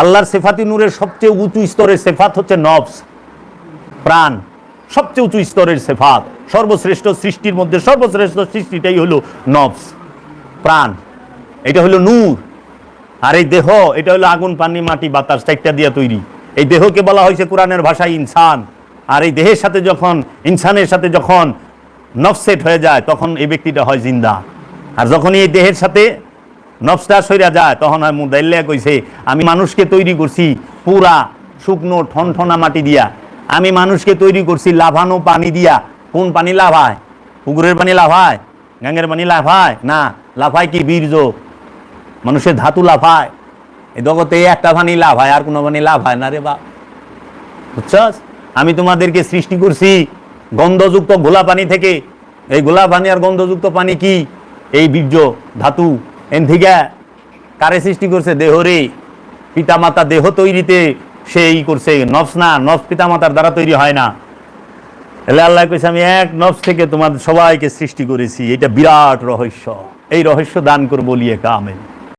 আল্লাহর সেফাতি নূরের সবচেয়ে উঁচু স্তরের সেফাত হচ্ছে নবস প্রাণ, সবচেয়ে উঁচু স্তরের সেফাত। সর্বশ্রেষ্ঠ সৃষ্টির মধ্যে সর্বশ্রেষ্ঠ সৃষ্টিটাই হলো নবস প্রাণ। এটা হলো নূর। আর এই দেহ, এটা হলো আগুন, পানি, মাটি, বাতাস, চারটা দিয়ে তৈরি। এই দেহকে বলা হয়েছে কোরআনের ভাষায় ইনসান। আর এই দেহের সাথে যখন, ইনসানের সাথে যখন নফসেট হয়ে যায়, তখন এই ব্যক্তিটা হয় জিন্দা। আর যখন এই দেহের সাথে নফসটা সইরা যায়, তখন হয় মুদাইল্লা কইছে, আমি মানুষকে তৈরি করছি পুরা শুকনো ঠনঠনা মাটি দিয়া। আমি মানুষকে তৈরি করছি লাভানো পানি দিয়া। কোন পানি লাভায় পুকুরের পানি লাভ লাভায় গাঙ্গের পানি লাভায় না, লাফায় কি বীর্য? মানুষের ধাতু লাফায়। এই জগতে একটা পানি লাভ হয় আর কোনো পানি লাভ হয় না রে বাপ। বুঝছস? আমি তোমাদেরকে সৃষ্টি করছি গন্ধযুক্ত গোলা পানি থেকে। এই গোলা পানি আর গন্ধযুক্ত পানি কি? এই বীর্য, ধাতু। এন থেকে কারে সৃষ্টি করছে দেহরে? পিতামাতা দেহ তৈরিতে সেই করছে। নফস না, নফস পিতামাতার দ্বারা তৈরি হয় না। এলে আল্লাহ কইছে, আমি এক নফস থেকে তোমাদের সবাইকে সৃষ্টি করেছি। এটা বিরাট রহস্য। এই রহস্য দান করব বলিয়ে কামেল